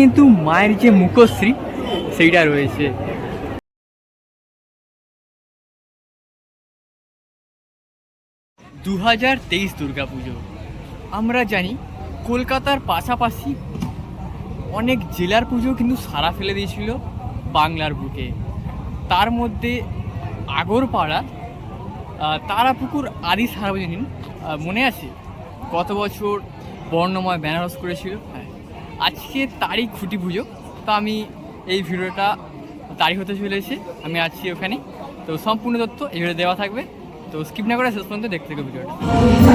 কিন্তু মায়ের যে মুখশ্রী সেইটা রয়েছে। দু হাজার তেইশ দুর্গাপুজো। আমরা জানি, কলকাতার পাশাপাশি অনেক জেলার পুজো কিন্তু সারা ফেলে দিয়েছিল বাংলার বুকে। তার মধ্যে আগরপাড়া তারাপুকুর আদি সার্বজনীন মনে আছে? গত বছর বর্ণময় বেনারস করেছিল। হ্যাঁ। আজকে তারই খুঁটি পুজো। তো আমি এই ভিডিওটা তারিখ হতে চলেছে। আমি আছি ওখানে। তো সম্পূর্ণ তথ্য এই ভিডিও দেওয়া থাকবে। তো স্কিপ না করে শেষ পর্যন্ত দেখতে থাকো ভিডিওটা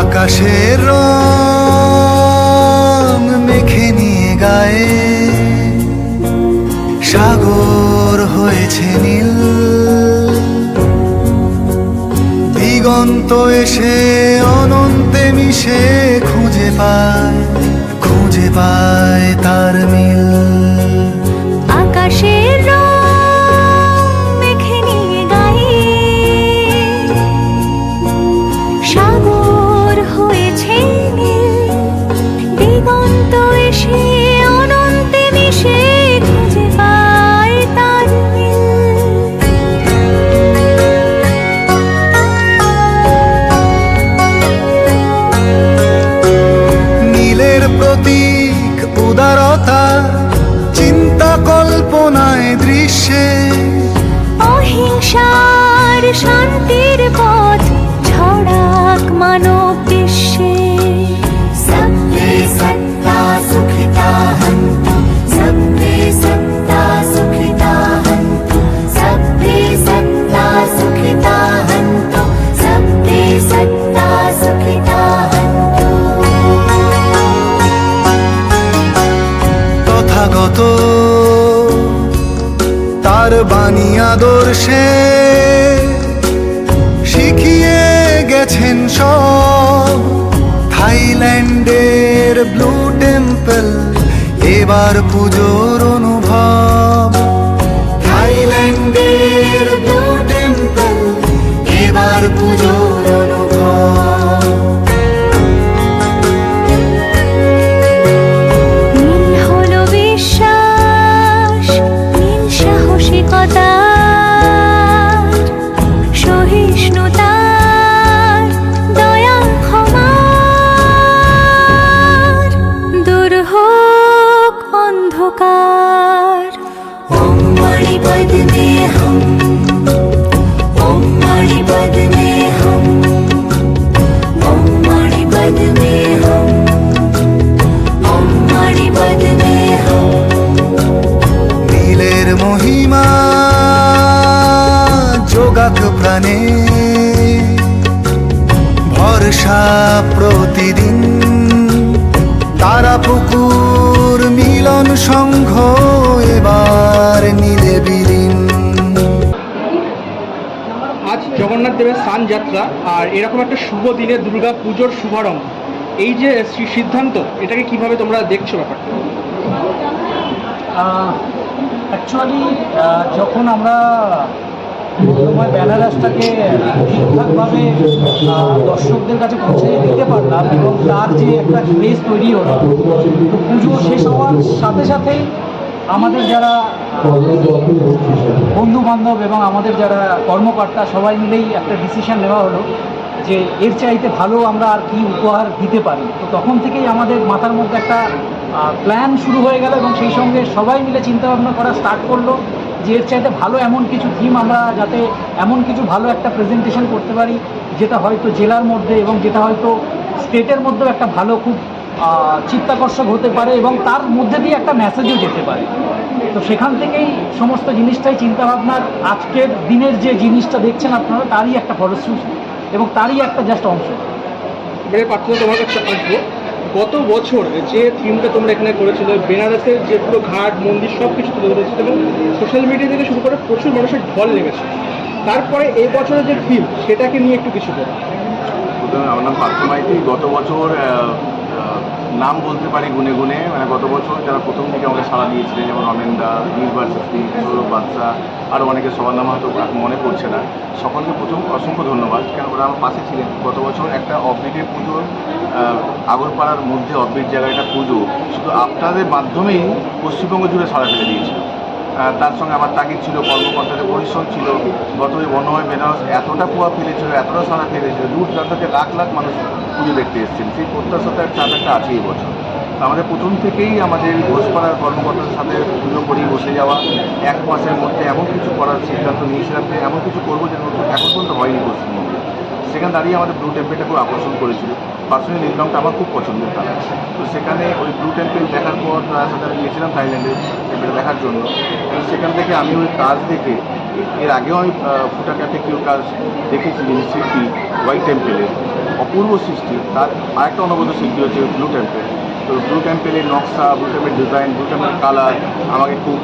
আকাশের হয়েছে নীল। দিগন্ত এসে অনন্তে মিশে খুঁজে পায় খুঁজে পায়। শান্তির পথ ছড়াক মানব বিশ্বে। সব্বে সত্তা সুখিতা হন্তু সব্বে সত্তা সুখিতা হন্তু সব্বে সত্তা সুখিতা হন্তু সব্বে সত্তা সুখিতা হন্তু। তথাগত তার বাণী আদর্শে এবার পুজোর প্রতিদিন। তারা পুকুর মিলন সংঘ এবার নীলে বিলীন। আজ জগন্নাথ দেবের স্নান যাত্রা আর এরকম একটা শুভ দিনে দুর্গা পুজোর শুভারম্ভ। এই যে সিদ্ধান্ত এটাকে কীভাবে তোমরা দেখছ ব্যাপারটা? অ্যাকচুয়ালি যখন আমরা সময় বেনারসটাকে ঠিকঠাকভাবে দর্শকদের কাছে পৌঁছে দিতে পারলাম এবং তার যে একটা স্পেস তৈরি হলো, তো পুজো শেষ হওয়ার সাথে সাথেই আমাদের যারা বন্ধু বান্ধব এবং আমাদের যারা কর্মকর্তা সবাই মিলেই একটা ডিসিশন নেওয়া হলো যে এর চাইতে ভালো আমরা আর কি উপহার দিতে পারি। তো তখন থেকেই আমাদের মাথার মধ্যে একটা প্ল্যান শুরু হয়ে গেল এবং সেই সঙ্গে সবাই মিলে চিন্তা ভাবনা করা স্টার্ট করল। যে এর চাইতে ভালো এমন কিছু থিম আমরা যাতে এমন কিছু ভালো একটা প্রেজেন্টেশন করতে পারি, যেটা হয়তো জেলার মধ্যে এবং যেটা হয়তো স্টেটের মধ্যেও একটা ভালো খুব চিত্তাকর্ষক হতে পারে এবং তার মধ্যে দিয়ে একটা মেসেজও যেতে পারে। তো সেখান থেকেই সমস্ত জিনিসটাই চিন্তাভাবনার আজকের দিনের যে জিনিসটা দেখছেন আপনারা, তারই একটা ফলশ্রুতি এবং তারই একটা জাস্ট অংশ। তোমার কাছে আসব গত বছর যে থিমটা তোমরা এখানে করেছিল, বেনারসের যে পুরো ঘাট, মন্দির সব কিছু তুলে ধরেছিল এবং সোশ্যাল মিডিয়া থেকে শুরু করে প্রচুর মানুষের ঢল লেগেছে। তারপরে এই বছরের যে থিম সেটাকে নিয়ে একটু কিছু বলো। আমার নাম পার্থ মাইতি গত বছর নাম বলতে পারি গুনে গুনে। মানে গত বছর যারা প্রথম দিকে আমাকে সাড়া দিয়েছিলেন, যেমন অমেন্দা ইউনিভার্সিটি সৌরভ বাদশা আরও অনেকের সবার নাম হয়তো মনে পড়ছে না। সকলকে প্রথম অসংখ্য ধন্যবাদ। কেন ওরা আমার পাশে ছিলেন? গত বছর একটা অফবিটের পুজোর আগরপাড়ার মধ্যে অফবিট জায়গায় একটা পুজো, শুধু আপনাদের মাধ্যমেই পশ্চিমবঙ্গ জুড়ে সাড়া ফেলে দিয়েছিল। তার সঙ্গে আমার তাগিদ ছিল, কর্মকর্তাদের পরিশ্রম ছিল গত বর্ণময় বেনারস এতটা প্রভাব ফেলেছিল, এতটা সারা ফেলেছিল, দূর থেকে লাখ লাখ মানুষ পুজো দেখতে এসেছেন। সেই প্রত্যাশাতার চাপ একটা আছে এই বছর। আমাদের প্রথম থেকেই আমাদের ঘোষপাড়ার কর্মকর্তাদের সাথে পুজো করেই বসে যাওয়া, এক মাসের মধ্যে এমন কিছু করার সিদ্ধান্ত নিয়েছিলাম যে এমন কিছু করব যেন এখন পর্যন্ত হয়নি পশ্চিমবঙ্গে। সেখানে দাঁড়িয়ে আমাদের ব্লু টেম্পেলটা খুব আকর্ষণ করেছিল। পার্সোনালি নীল রঙটা আমার খুব পছন্দের কালার তো সেখানে ওই ব্লু টেম্পেল দেখার পর তার সাথে আমি গিয়েছিলাম থাইল্যান্ডে টেম্পেল দেখার জন্য। সেখান থেকে আমি ওই কাজ দেখে, এর আগেও আমি ফুটা ক্যাফে কেউ কাজ দেখেছি শিল্পী হোয়াইট টেম্পেলের অপূর্ব সৃষ্টি। তার আরেকটা অনবদ্য শিল্পী হচ্ছে ব্লু টেম্পেল তো ব্লু টেম্পেলের নকশা blue temple design blue temple colour আমাকে খুব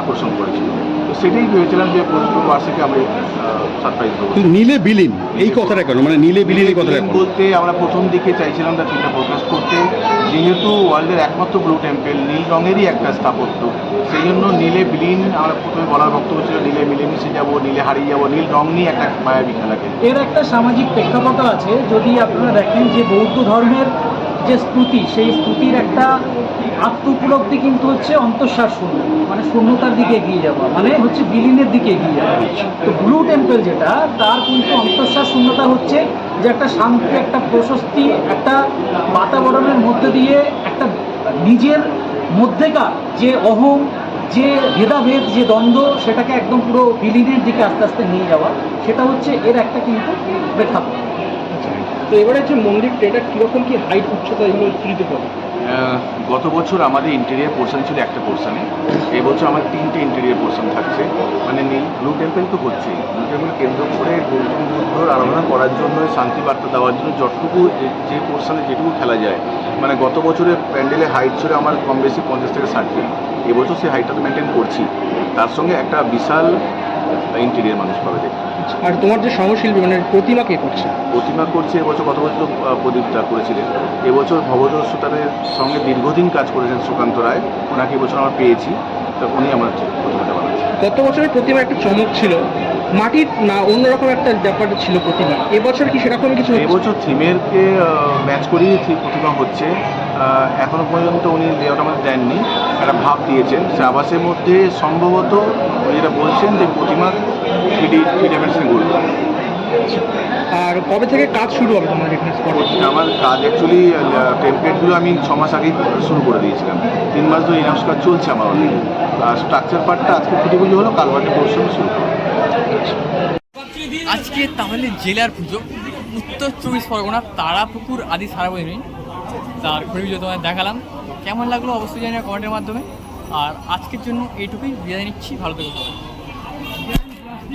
আকর্ষণ করেছিল। তো সেটাই ভেবেছিলাম যে পশ্চিমবঙ্গ বাসীকে আমি সারপ্রাইজ দেবো। কিন্তু নীলে বিলীন এই কথাটা কেন? মানে নীলে বিলীন এই কথাটা বলতে আমরা প্রথম দিকে চাইছিলাম তার চিন্তা প্রকাশ করতে। যেহেতু ওয়ার্ল্ডের একমাত্র ব্লু টেম্পেল নীল রঙেরই একটা স্থাপত্য সেই জন্য নীলে বিলীন আমরা প্রথমে বলার বক্তব্য ছিল নীলে মিলেমিশে যাব নীলে হারিয়ে যাব নীল রং নিয়ে একটা মায়াবী খেলা এর একটা সামাজিক প্রেক্ষাপট আছে যদি আপনারা দেখেন যে বৌদ্ধ ধর্মের যে স্তুতি, সেই স্তুতির একটা আত্মউপলব্ধি কিন্তু হচ্ছে অন্তঃশ্বাস শূন্য। মানে শূন্যতার দিকে এগিয়ে যাওয়া মানে হচ্ছে বিলীনের দিকে এগিয়ে যাওয়া। তো ব্লু টেম্পল যেটা, তার কিন্তু অন্তঃশ্বাস শূন্যতা হচ্ছে যে একটা শান্তি, একটা প্রশস্তি, একটা বাতাবরণের মধ্যে দিয়ে একটা নিজের মধ্যেকার যে অহং যে ভেদাভেদ, যে দ্বন্দ্ব, সেটাকে একদম পুরো বিলীনের দিকে আস্তে আস্তে নিয়ে যাওয়া, সেটা হচ্ছে এর একটা কিন্তু প্রেক্ষাপট তো এবারে যে মন্দিরটা, এটা কীরকম কি হাইট উচ্চতা, এগুলো একটু যদি গত বছর আমাদের ইন্টেরিয়ার পোর্শন ছিল একটা পোর্শনে এবছর আমার তিনটে ইন্টেরিয়ার পোর্শন থাকছে। মানে নীল ব্লু টেম্পল তো হচ্ছে ব্লু টেম্পল কেন্দ্র করে গৌতম বুদ্ধর আরাধনা করার জন্য শান্তি বার্তা দেওয়ার জন্য যতটুকু যে- যে পোর্শনে যেটুকু খেলা যায়। মানে গত বছরের প্যান্ডেলের হাইট ছিল আমার কম বেশি পঞ্চাশ থেকে ষাট ফিট এবছর সেই হাইটটা তো মেনটেন করছি। তার সঙ্গে একটা বিশাল ইন্টেরিয়ার মানুষ পাবে দেখতে। আর তোমার যে সহশিল্পী মানে প্রতিমা কে করছে? প্রতিমা করছে এবছর গত বছর প্রদীপটা করেছিলেন। এবছর ভবদোষ সুতারের সঙ্গে দীর্ঘদিন কাজ করেছেন সুকান্ত রায়। ওনাকে এবছর আমরা পেয়েছি। তো উনি আমার প্রতিমাটা বানাচ্ছেন। গত বছরের প্রতিমা একটা চমক ছিল মাটির না অন্যরকম একটা ব্যাপার ছিল প্রতিমা। এবছর কি সেরকম কিছু? এবছর থিমেরকে ম্যাচ ঠিক প্রতিমা হচ্ছে। এখনও পর্যন্ত উনি লেআউট আমাদের দেননি। একটা ভাব দিয়েছেন। আবাসের মধ্যে সম্ভবত উনি যেটা বলছেন যে প্রতিমা থ্রি ডি থ্রি ডাইমেনশন করবে আর কবে থেকে কাজ শুরু হবে তোমাদের এখানে আমার কাজ অ্যাকচুয়ালি টেমপ্লেটগুলো আমি ছ মাস আগেই শুরু করে দিয়েছিলাম। তিন মাস ধরে ইনাউন্স কাজ চলছে আমার অলরেডি আর স্ট্রাকচার পার্টটা আজকে পুজো হলো কাল পার্টটা পরিশ্রম শুরু। আজকে তাহলে জেলার পুজো, উত্তর চব্বিশ পরগনা, তারাপুকুর আদি সারাবজনীন। তার ঘুরে পুজো তোমায় দেখালাম। কেমন লাগল অবশ্যই জানি কমেন্টের মাধ্যমে। আর আজকের জন্য এইটুকুই, বিদায় নিচ্ছি, ভালো থেকো।